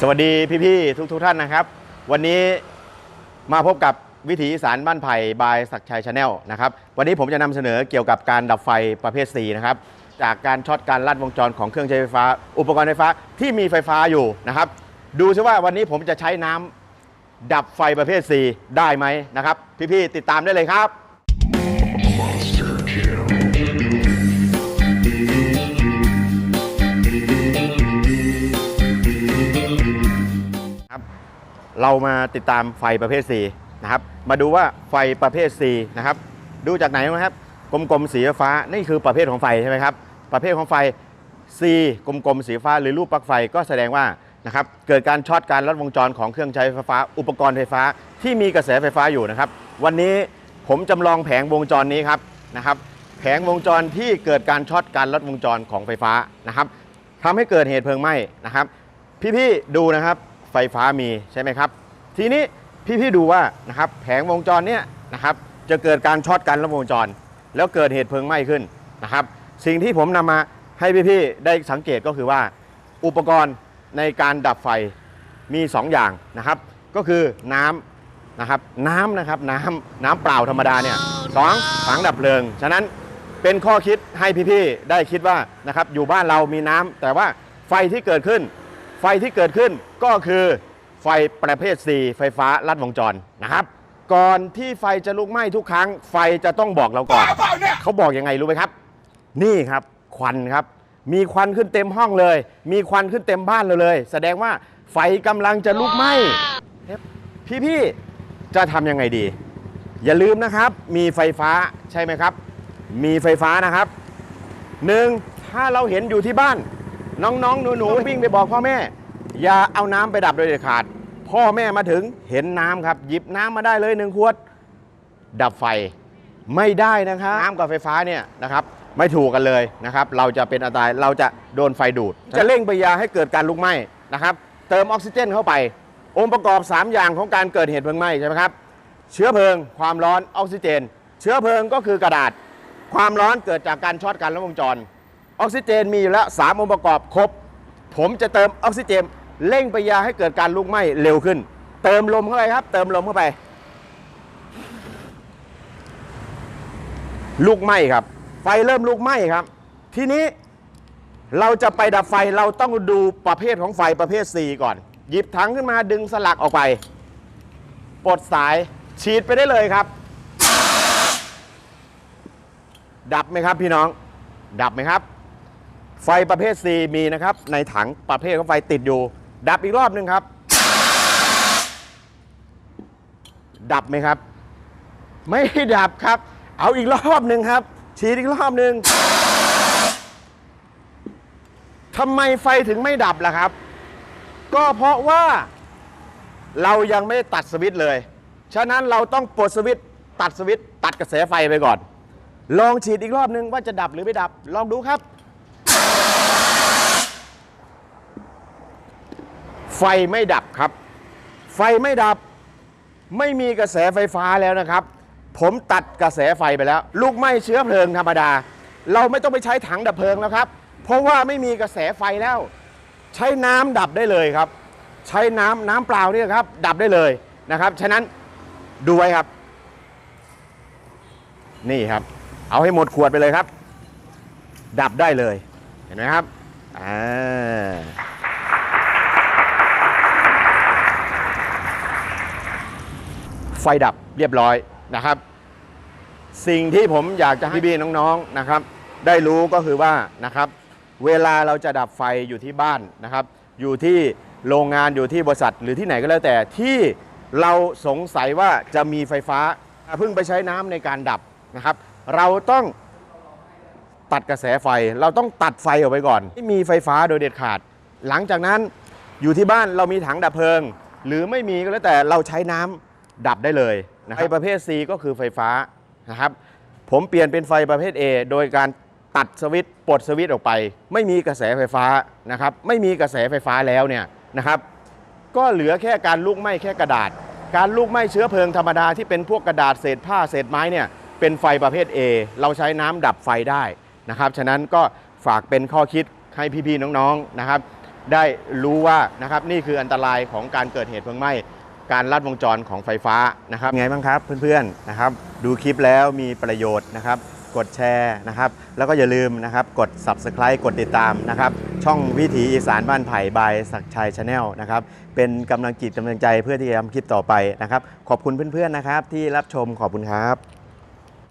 สวัสดีพี่ๆทุกๆท่านนะครับ วันนี้มาพบกับวิถีสารบ้านไผ่บายศักชัยชาแนลนะครับวันนี้ผมจะนำเสนอเกี่ยวกับการดับไฟประเภท4นะครับจากการช็อตการลัดวงจรของเครื่องใช้ไฟฟ้า อุปกรณ์ไฟฟ้าที่มีไฟฟ้าอยู่นะครับดูซิว่าวันนี้ผมจะใช้น้ำดับไฟประเภท4ได้ไหมนะครับ พี่ๆติดตามได้เลยครับ เรามาติดตามไฟประเภท4นะครับ มาดูว่าไฟประเภท4นะครับ ดูจากไหนนะครับ กลมๆสีฟ้า นี่คือประเภทของไฟใช่ไหมครับ ประเภทของไฟ C กลมๆสีฟ้าหรือรูปปลั๊กไฟก็แสดงว่านะครับ เกิดการช็อตการลัดวงจรของเครื่องใช้ไฟฟ้า อุปกรณ์ไฟฟ้าที่มีกระแสไฟฟ้าอยู่นะครับ วันนี้ผมจำลองแผงวงจรนี้ครับนะครับ แผงวงจรที่เกิดการช็อตการลัดวงจรของไฟฟ้านะครับทำให้เกิดเหตุเพลิงไหม้นะครับ พี่ๆดูนะครับ ไฟฟ้ามีใช่ไหมครับ ทีนี้พี่ๆดูว่านะครับแผงวงจรเนี้ยนะครับจะเกิดการช็อตกันระวงจร แล้วเกิดเหตุเพลิงไหม้ขึ้นนะครับ สิ่งที่ผมนำมาให้พี่ๆได้สังเกตก็คือว่า อุปกรณ์ในการดับไฟมี 2 อย่างนะครับ ก็คือน้ำนะครับน้ำนะครับน้ำน้ำเปล่าธรรมดาเนี่ยสองถังดับเพลิง ฉะนั้นเป็นข้อคิดให้พี่ๆได้คิดว่านะครับอยู่บ้านเรามีน้ำแต่ว่าไฟที่เกิดขึ้น ไฟที่เกิดขึ้นก็คือไฟประเภท4ไฟฟ้าลัดวงจรนะครับ ก่อนที่ไฟจะลุกไหม้ทุกครั้ง ไฟจะต้องบอกเราก่อน เขาบอกยังไงรู้ไหมครับ นี่ครับควันครับ มีควันขึ้นเต็มห้องเลย มีควันขึ้นเต็มบ้านเราเลย แสดงว่าไฟกำลังจะลุกไหม้พี่ๆจะทำยังไงดี อย่าลืมนะครับ มีไฟฟ้าใช่ไหมครับ มีไฟฟ้านะครับหนึ่งถ้าเราเห็นอยู่ที่บ้าน น้องๆ หนูๆ วิ่งไปบอกพ่อแม่ อย่าเอาน้ำไปดับโดยเด็ดขาด พ่อแม่มาถึงเห็นน้ำครับ หยิบน้ำมาได้เลยหนึ่งขวด ดับไฟไม่ได้นะครับ น้ำกับไฟฟ้าเนี่ยนะครับไม่ถูกกันเลยนะครับ เราจะเป็นอันตรายเราจะโดนไฟดูด จะเร่งปฏิกิริยาให้เกิดการลุกไหม้นะครับ เติมออกซิเจนเข้าไป องค์ประกอบ 3 อย่างของการเกิดเหตุเพลิงไหม้ใช่ไหมครับ เชื้อเพลิง ความร้อนออกซิเจน เชื้อเพลิงก็คือกระดาษ ความร้อนเกิดจากการช็อตการลัดวงจร ออกซิเจนมีอยู่แล้ว3องค์ประกอบครบ ผมจะเติมออกซิเจนเร่งปยาให้เกิดการลุกไหม้เร็วขึ้น เติมลมเข้าไปครับ เติมลมเข้าไป ลุกไหม้ครับ ไฟเริ่มลุกไหม้ครับ ทีนี้เราจะไปดับไฟเราต้องดูประเภทของไฟประเภท4ก่อน หยิบถังขึ้นมาดึงสลักออกไป ปลดสายฉีดไปได้เลยครับ ดับไหมครับพี่น้อง ดับไหมครับ ไฟประเภท C มีนะครับ ในถังประเภทของไฟติดอยู่ ดับอีกรอบหนึ่งครับ ดับไหมครับ ไม่ดับครับ เอาอีกรอบหนึ่งครับ ฉีดอีกรอบหนึ่งทำไมไฟถึงไม่ดับล่ะครับ ก็เพราะว่าเรายังไม่ตัดสวิตช์เลย ฉะนั้นเราต้องปลดสวิตช์ตัดสวิตช์ตัดกระแสไฟไปก่อน ลองฉีดอีกรอบหนึ่งว่าจะดับหรือไม่ดับ ลองดูครับ ไฟไม่ดับครับ ไฟไม่ดับไม่มีกระแสไฟฟ้าแล้วนะครับ ผมตัดกระแสไฟไปแล้ว ลูกไหม้เชื้อเพลิงธรรมดา เราไม่ต้องไปใช้ถังดับเพลิงแล้วครับ เพราะว่าไม่มีกระแสไฟแล้ว ใช้น้ำดับได้เลยครับ ใช้น้ำน้ำเปล่าเนี่ยครับ ดับได้เลยนะครับ ฉะนั้นดูไว้ครับ นี่ครับ เอาให้หมดขวดไปเลยครับ ดับได้เลยเห็นไหมครับอ่า ฟดับเรียบร้อยนะครับ สิ่งที่ผมอยากจะให้พี่ๆน้องๆนะครับ ได้รู้ก็คือว่านะครับ เวลาเราจะดับไฟอยู่ที่บ้านนะครับ อยู่ที่โรงงานอยู่ที่บริษัทหรือที่ไหนก็แล้วแต่ที่เราสงสัยว่าจะมีไฟฟ้าเพิ่งไปใช้น้ำในการดับนะครับ เราต้องตัดกระแสไฟ เราต้องตัดไฟออกไปก่อนไม่มีไฟฟ้าโดยเด็ดขาด หลังจากนั้นอยู่ที่บ้านเรามีถังดับเพลิง หรือไม่มีก็แล้วแต่เราใช้น้ำ ดับได้เลยนะครับไฟประเภท C ก็คือไฟฟ้านะครับ ผมเปลี่ยนเป็นไฟประเภท A โดยการตัดสวิตช์ปลดสวิตช์ออกไป ไม่มีกระแสไฟฟ้านะครับ ไม่มีกระแสไฟฟ้าแล้วเนี่ยนะครับ ก็เหลือแค่การลุกไหม้แค่กระดาษ การลุกไหม้เชื้อเพลิงธรรมดาที่เป็นพวกกระดาษเศษผ้าเศษไม้เนี่ยเป็นไฟประเภท A เราใช้น้ำดับไฟได้นะครับ ฉะนั้นก็ฝากเป็นข้อคิดให้พี่ๆน้องๆนะครับ ได้รู้ว่านะครับนี่คืออันตรายของการเกิดเหตุเพลิงไหม้ การลัดวงจรของไฟฟ้านะครับไงบ้างครับเพื่อนๆนะครับ ดูคลิปแล้วมีประโยชน์นะครับ กดแชร์นะครับ แล้วก็อย่าลืมนะครับ กด Subscribe กดติดตามนะครับ ช่องวิถีอีสานบ้านไผ่บายศักชัยชาแนลนะครับ เป็นกำลังจิตกำลังใจเพื่อที่จะทำคลิปต่อไปนะครับ ขอบคุณเพื่อนๆนะครับ ที่รับชมขอบคุณครับ